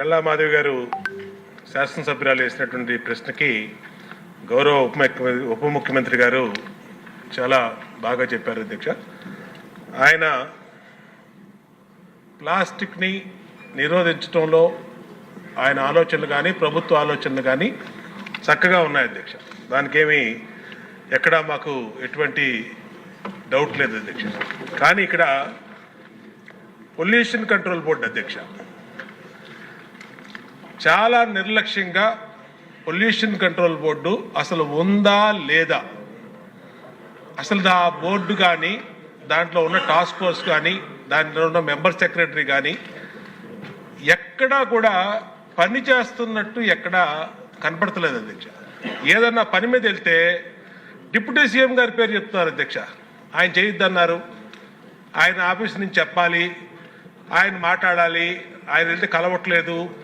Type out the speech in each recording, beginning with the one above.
గల్లా మాధవి గారు శాసనసభ్యురాలు వేసినటువంటి ప్రశ్నకి గౌరవ ఉప ఉప ముఖ్యమంత్రి గారు చాలా బాగా చెప్పారు అధ్యక్ష. ఆయన ప్లాస్టిక్ని నిరోధించడంలో ఆయన ఆలోచనలు కానీ ప్రభుత్వ ఆలోచనలు కానీ చక్కగా ఉన్నాయి అధ్యక్ష. దానికేమి ఎక్కడా మాకు ఎటువంటి డౌట్ లేదు అధ్యక్ష. కానీ ఇక్కడ పొల్యూషన్ కంట్రోల్ బోర్డు అధ్యక్ష. చాలా నిర్లక్ష్యంగా పొల్యూషన్ కంట్రోల్ బోర్డు అసలు ఉందా లేదా? అసలు ఆ బోర్డు కానీ దాంట్లో ఉన్న టాస్క్ ఫోర్స్ కానీ దాంట్లో ఉన్న మెంబర్ సెక్రటరీ కానీ ఎక్కడా కూడా పని చేస్తున్నట్టు ఎక్కడా కనపడతలేదు అధ్యక్ష. ఏదన్నా పని మీద వెళ్తే డిప్యూటీ సీఎం గారి పేరు చెప్తున్నారు అధ్యక్ష. ఆయన చేయొద్దన్నారు. ఆయన ఆఫీస్ నుంచి చెప్పాలి. ఆయన మాట్లాడాలి. ఆయన వెళ్తే కలవట్లేదు.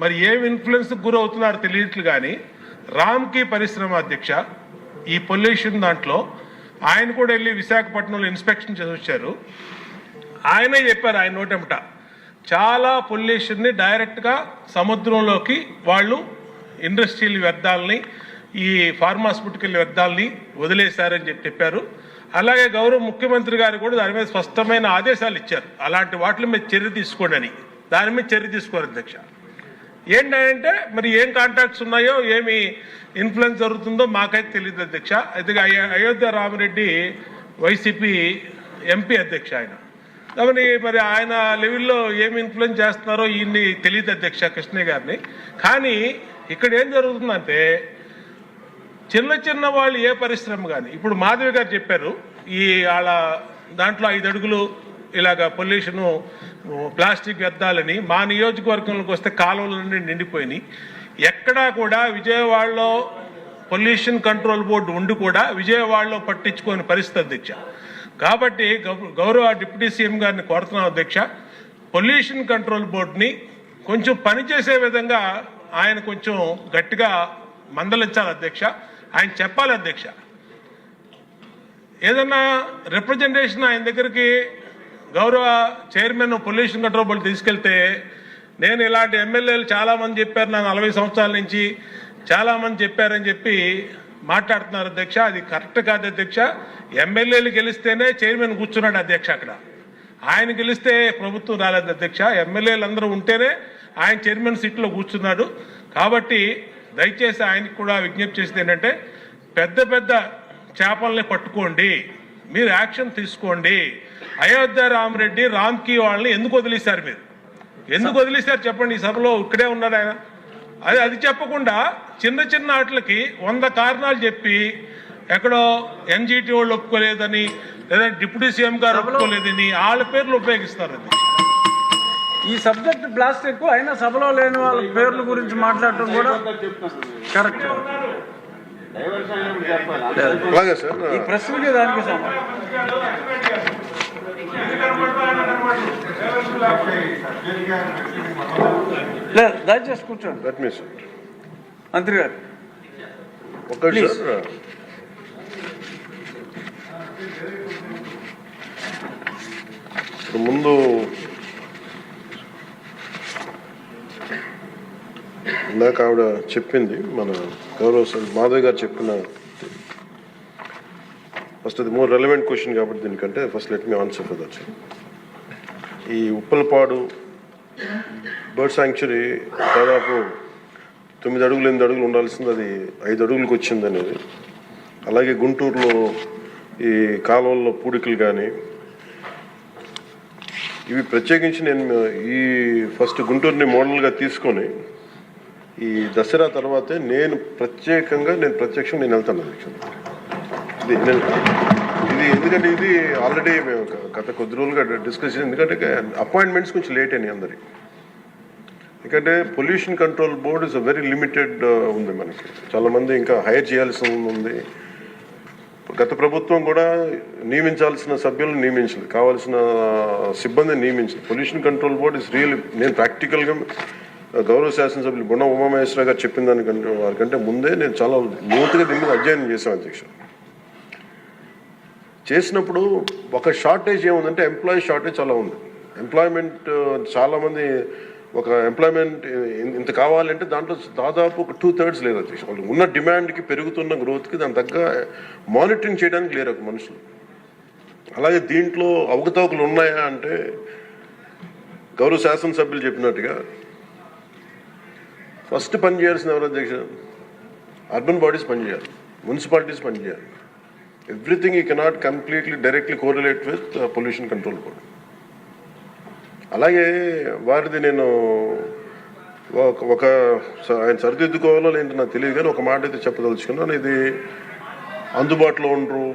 మరి ఏం ఇన్ఫ్లుయెన్స్ గురవుతున్నారో తెలియట్లు కానీ రామ్కి పరిశ్రమ అధ్యక్ష ఈ పొల్యూషన్ దాంట్లో ఆయన కూడా వెళ్ళి విశాఖపట్నంలో ఇన్స్పెక్షన్ చేసొచ్చారు ఆయన ఆయనే చెప్పారు ఆయన నోటెమట చాలా పొల్యూషన్ని డైరెక్ట్గా సముద్రంలోకి వాళ్ళు ఇండస్ట్రియల్ వ్యర్థాలని ఈ ఫార్మాస్యూటికల్ వ్యర్థాలని వదిలేశారని చెప్పి చెప్పారు. అలాగే గౌరవ ముఖ్యమంత్రి గారు కూడా దాని మీద స్పష్టమైన ఆదేశాలు ఇచ్చారు. అలాంటి వాటి మీద చర్య తీసుకోండి అని. దాని మీద చర్య తీసుకోరు అధ్యక్ష. ఏంటంటే మరి ఏం కాంటాక్ట్స్ ఉన్నాయో ఏమి ఇన్ఫ్లుయెన్స్ జరుగుతుందో మాకైతే తెలియదు అధ్యక్ష. అయితే అయ- అయోధ్య రామిరెడ్డి వైసీపీ ఎంపీ అధ్యక్ష ఆయన. కాబట్టి మరి ఆయన లెవెల్లో ఏమి ఇన్ఫ్లుయెన్స్ చేస్తున్నారో ఈయన్ని తెలియదు అధ్యక్ష కృష్ణయ్య గారిని. కానీ ఇక్కడ ఏం జరుగుతుందంటే చిన్న చిన్న వాళ్ళు ఏ పరిశ్రమ కానీ ఇప్పుడు మాధవి గారు చెప్పారు ఈ వాళ్ళ దాంట్లో ఐదు అడుగులు ఇలాగ పొల్యూషను ప్లాస్టిక్ వ్యర్థాలని మా నియోజకవర్గంలోకి వస్తే కాలువలన్నీ నిండిపోయినాయి. ఎక్కడా కూడా విజయవాడలో పొల్యూషన్ కంట్రోల్ బోర్డు ఉండి కూడా విజయవాడలో పట్టించుకోని పరిస్థితి అధ్యక్ష. కాబట్టి గౌ- గౌరవ డిప్యూటీ సీఎం గారిని కోరుతున్నాం అధ్యక్ష. పొల్యూషన్ కంట్రోల్ బోర్డుని కొంచెం పనిచేసే విధంగా ఆయన కొంచెం గట్టిగా మందలించాలి అధ్యక్ష. ఆయన చెప్పాలి అధ్యక్ష. ఏదన్నా రిప్రజెంటేషన్ ఆయన దగ్గరికి గౌరవ చైర్మన్ పొల్యూషన్ కంట్రోల్ బోర్డు తీసుకెళ్తే నేను ఇలాంటి ఎమ్మెల్యేలు చాలామంది చెప్పారు నా నలభై సంవత్సరాల నుంచి చాలామంది చెప్పారని చెప్పి మాట్లాడుతున్నారు అధ్యక్ష. అది కరెక్ట్ కాదు అధ్యక్ష. ఎమ్మెల్యేలు గెలిస్తేనే చైర్మన్ కూర్చున్నాడు అధ్యక్ష అక్కడ. ఆయన గెలిస్తే ప్రభుత్వం రాలేదు అధ్యక్ష. ఎమ్మెల్యేలు అందరూ ఉంటేనే ఆయన చైర్మన్ సీట్లో కూర్చున్నాడు. కాబట్టి దయచేసి ఆయనకు కూడా విజ్ఞప్తి చేసింది ఏంటంటే పెద్ద పెద్ద చేపల్ని పట్టుకోండి. మీరు యాక్షన్ తీసుకోండి. అయోధ్య రామరెడ్డి రామ్కి వాళ్ళని ఎందుకు వదిలేశారు మీరు? ఎందుకు వదిలేశారు చెప్పండి ఈ సభలో? ఇక్కడే ఉన్నాడు ఆయన. అది అది చెప్పకుండా చిన్న చిన్న వాటికి వంద కారణాలు చెప్పి ఎక్కడో ఎన్జిటి వాళ్ళు ఒప్పుకోలేదని లేదా డిప్యూటీ సీఎం గారు ఒప్పుకోలేదని వాళ్ళ పేర్లు ఉపయోగిస్తారు అది. ఈ సబ్జెక్ట్ ప్లాస్టిక్ అయినా సభలో లేని వాళ్ళ పేర్ల గురించి మాట్లాడటం కూడా కరెక్ట్. అలాగే సార్ ఈ ప్రశ్నకి దానికి సంబంధం లేదు దయచేసి కూర్చోండి. మంత్రి గారు. ఒక్క ముందు ఇందాక ఆవిడ చెప్పింది మన గౌరవ సార్ గారు చెప్పిన ఫస్ట్ అది మోర్ రెలవెంట్ క్వశ్చన్ కాబట్టి దీనికంటే first let me answer for that ఈ ఉప్పలపాడు బర్డ్ శాంక్చురీ దాదాపు తొమ్మిది అడుగులు ఎనిమిది అడుగులు ఉండాల్సింది అది ఐదు అడుగులకు వచ్చింది అనేది. అలాగే గుంటూరులో ఈ కాలువల్లో పూడికలు కానీ ఇవి ప్రత్యేకించి నేను ఈ ఫస్ట్ గుంటూరుని మోడల్గా తీసుకొని ఈ దసరా తర్వాతే నేను ప్రత్యేకంగా నేను ప్రత్యక్షం నేను వెళ్తాను ఇది ఇది ఎందుకంటే ఇది ఆల్రెడీ మేము గత కొద్ది రోజులుగా డిస్కస్ ఎందుకంటే అపాయింట్మెంట్స్ కొంచెం లేట్ అయినాయి అందరికి ఎందుకంటే pollution control board is very limited ఉంది మనకి. చాలామంది ఇంకా హైర్ చేయాల్సి ఉంది. గత ప్రభుత్వం కూడా నియమించాల్సిన సభ్యులను నియమించింది కావాల్సిన సిబ్బందిని నియమించింది pollution control board is real నేను ప్రాక్టికల్గా గౌరవ శాసనసభ్యులు బుణ ఉమామహేశ్వర గారు చెప్పిన దానికంటే వారికంటే ముందే నేను చాలా లోతుగా దీని మీద అధ్యయనం చేశాను అధ్యక్ష. చేసినప్పుడు ఒక షార్టేజ్ ఏముందంటే ఎంప్లాయీ షార్టేజ్ చాలా ఉంది. ఎంప్లాయ్మెంట్ చాలామంది ఒక ఎంప్లాయ్మెంట్ ఇంత కావాలంటే దాంట్లో దాదాపు ఒక టూ థర్డ్స్ లేదు అధ్యక్ష. వాళ్ళు ఉన్న డిమాండ్కి పెరుగుతున్న గ్రోత్కి దాని తగ్గ మానిటరింగ్ చేయడానికి లేరు ఒక మనుషులు. అలాగే దీంట్లో అవకతవకలు ఉన్నాయా అంటే గౌరవ శాసనసభ్యులు చెప్పినట్టుగా ఫస్ట్ పని చేయాల్సిన ఎవరు అధ్యక్ష? అర్బన్ బాడీస్ పనిచేయాలి మున్సిపాలిటీస్ పనిచేయాలి. ఎవ్రీథింగ్ ఈ cannot completely directly correlate with pollution control board అలాగే వారిది నేను ఒక- స- ఆయన సరిదిద్దుకోవాలో లేదంటే నాకు తెలియదు కానీ ఒక మాట అయితే చెప్పదలుచుకున్నాను. ఇది అందుబాటులో ఉండరు.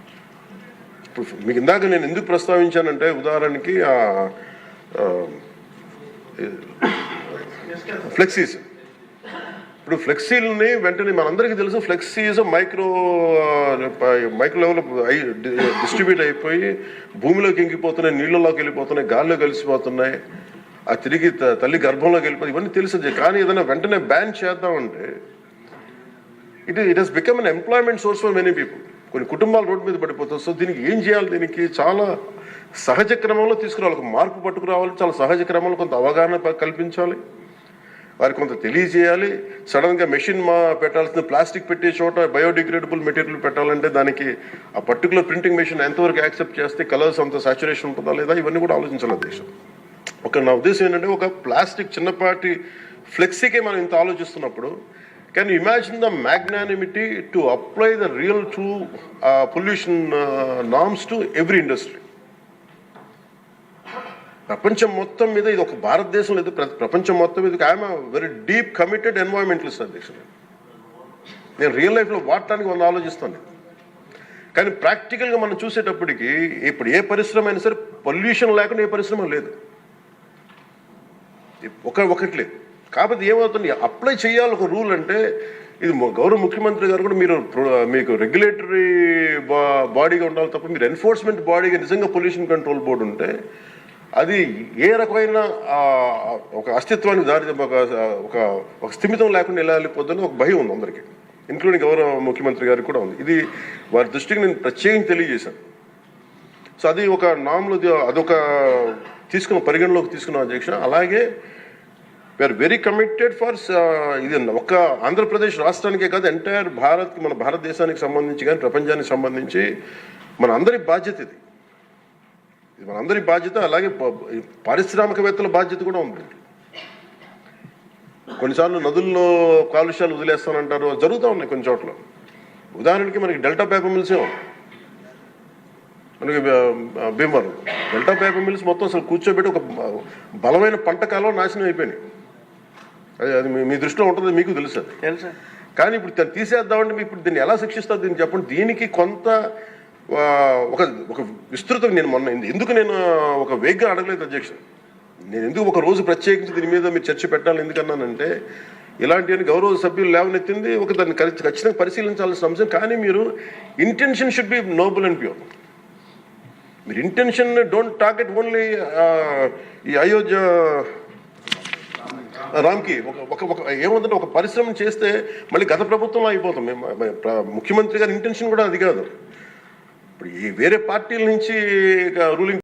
మీకు ఇందాక నేను ఎందుకు ప్రస్తావించానంటే ఉదాహరణకి ఆ ఫ్లెక్సీస్. ఇప్పుడు ఫ్లెక్సీలని వెంటనే మనందరికీ తెలుసు flexis micro micro level distribute అయిపోయి భూమిలోకి ఇంకిపోతున్నాయి నీళ్ళలోకి వెళ్ళిపోతున్నాయి గాల్లో కలిసిపోతున్నాయి ఆ తిరిగి తల్లి గర్భంలోకి వెళ్ళిపోతుంది ఇవన్నీ తెలుసు. కానీ ఏదైనా వెంటనే బ్యాన్ చేద్దామంటే it it has become an employment source for many people. కొన్ని కుటుంబాలు రోడ్డు మీద పడిపోతుంది సో దీనికి ఏం చేయాలి? దీనికి చాలా సహజ క్రమంలో తీసుకురావాలి. ఒక మార్పు పట్టుకురావాలి. చాలా సహజ క్రమంలో కొంత అవగాహన కల్పించాలి. వారికి కొంత తెలియజేయాలి. సడన్గా మెషిన్ మా పెట్టాల్సిన ప్లాస్టిక్ పెట్టే చోట బయోడిగ్రేడబుల్ మెటీరియల్ పెట్టాలంటే దానికి ఆ పర్టికులర్ ప్రింటింగ్ మెషిన్ ఎంతవరకు యాక్సెప్ట్ చేస్తే కలర్స్ అంత సాచురేషన్ ఉంటుందా లేదా? ఇవన్నీ కూడా ఆలోచించాలి దేశం. ఒక నా ఉద్దేశం ఏంటంటే ఒక ప్లాస్టిక్ చిన్నపాటి ఫ్లెక్సీకే మనం ఇంత ఆలోచిస్తున్నప్పుడు can imagine the magnanimity to apply the real to pollution norms to every industry ప్రపంచం మొత్తం మీద ఇది ఒక భారతదేశం లేదు. ప్ర- ప్రపంచం మొత్తం మీద I'm very deep committed environmentalist అధ్యక్షుడు నేను రియల్ లైఫ్లో వాడటానికి వంద ఆలోచిస్తాను. కానీ ప్రాక్టికల్గా మనం చూసేటప్పటికి ఇప్పుడు ఏ పరిశ్రమ అయినా సరే పొల్యూషన్ లేకుండా ఏ పరిశ్రమ లేదు. ఒక ఒకటి లేదు. కాకపోతే ఏమవుతుంది? అప్లై చేయాలి ఒక రూల్ అంటే ఇది గౌరవ ముఖ్యమంత్రి గారు కూడా మీరు మీకు రెగ్యులేటరీ బా బాడీగా ఉండాలి తప్ప మీరు ఎన్ఫోర్స్మెంట్ బాడీగా నిజంగా పొల్యూషన్ కంట్రోల్ బోర్డు ఉంటే అది ఏ రకమైన ఒక అస్తిత్వానికి దారి ఒక ఒక స్థిమితం లేకుండా ఎలా వెళ్ళిపోతుందో ఒక భయం ఉంది అందరికీ ఇంక్లూడింగ్ గౌరవ ముఖ్యమంత్రి గారికి కూడా ఉంది. ఇది వారి దృష్టికి నేను ప్రత్యేకంగా తెలియజేశాను. సో అది ఒక నామ్లో అదొక తీసుకున్న పరిగణలోకి తీసుకున్న అధ్యక్ష. అలాగే వీఆర్ వెరీ కమిటెడ్ ఫర్ ఇది ఒక్క ఆంధ్రప్రదేశ్ రాష్ట్రానికే కాదు ఎంటైర్ భారత్ మన భారతదేశానికి సంబంధించి కానీ ప్రపంచానికి సంబంధించి మన అందరి బాధ్యత ఇది. ఇది మన అందరి బాధ్యత అలాగే పారిశ్రామికవేత్తల బాధ్యత కూడా ఉంది. కొన్నిసార్లు నదుల్లో కాలుష్యాలు వదిలేస్తానంటారు జరుగుతూ ఉన్నాయి కొన్ని చోట్ల. ఉదాహరణకి మనకి డెల్టా పేపర్ మిల్సే మనకి భీమవరం. డెల్టా పేపర్ మిల్స్ మొత్తం అసలు కూర్చోబెట్టి ఒక బలమైన పంట కాలం నాశనం అయిపోయినాయి. అది అది మీ- మీ దృష్టిలో ఉంటుంది మీకు తెలుసు తెలుసా. కానీ ఇప్పుడు దాన్ని తీసేద్దామంటే మీరు ఇప్పుడు దీన్ని ఎలా శిక్షిస్తారు? దీన్ని చెప్పండి. దీనికి కొంత ఒక ఒక విస్తృతం నేను మొన్న ఎందుకు నేను ఒక వేగ్గా అడగలేదు అధ్యక్ష? నేను ఎందుకు ఒక రోజు ప్రత్యేకించి దీని మీద మీరు చర్చ పెట్టాలి? ఎందుకన్నానంటే ఇలాంటి గౌరవ సభ్యులు లేవనెత్తింది ఒక దాన్ని ఖచ్చి- ఖచ్చితంగా పరిశీలించాల్సిన అంశం. కానీ మీరు intention should be noble and pure మీరు ఇంటెన్షన్ డోంట్ టార్గెట్ ఓన్లీ ఈ అయోధ్య రామ్కి ఒక ఒక ఒక ఏముందంటే ఒక పరిశ్రమ చేస్తే మళ్ళీ గత ప్రభుత్వంలో అయిపోతాం. మేము- ముఖ్యమంత్రి గారి ఇంటెన్షన్ కూడా అది కాదు. ఇప్పుడు ఈ వేరే పార్టీల నుంచి రూలింగ్